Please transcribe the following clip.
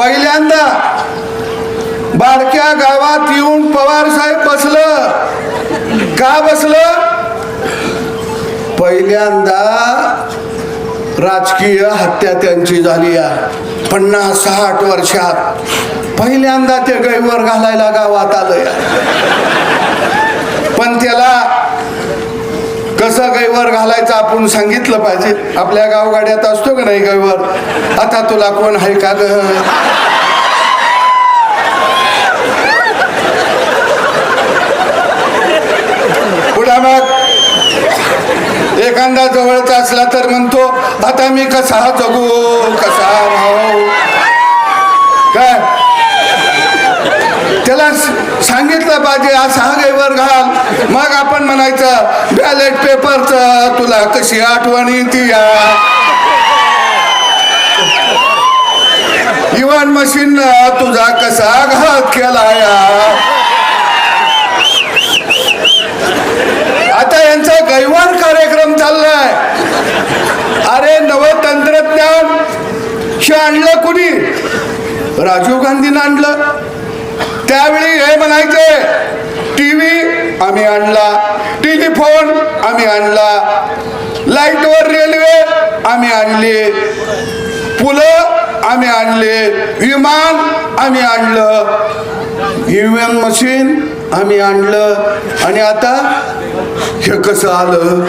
पहिल्यांदा बारक्या गावात येऊन पवार साहेब बसलं. का बसलं? पहिल्यांदा राजकीय हत्या त्यांची झाली आहे. पन्नास साठ वर्षात. पहिल्यांदा ते गैवर घालायला गावात कसा गैवर घालायचं आपण सांगितलं पाहिजे. आपल्या गावगाड्यात असतो का नाही गैवर आता तुला कोण आहे का ग? मग एखादा जवळचा असला तर म्हणतो आता मी कसा जगू? कसा राहू? माझे पाहिजे घाल. मग आपण म्हणायचं बॅलेट पेपरच तुला कशी आठवण येते या? इवन मशीन तुझा कसा घात केला या? आता यांचा गैवान कार्यक्रम चाललाय. अरे नव तंत्रज्ञान हे आणलं कुणी? राजीव गांधीनं आणलं. त्यावेळी हे म्हणायचे टीव्ही आम्ही आणला टेलिफोन आम्ही आणला लाईटवर रेल्वे आम्ही आणली पुलं आम्ही आणले विमान आम्ही आणलं ईव्हीएम मशीन आम्ही आणलं आणि आता हे कसं आलं?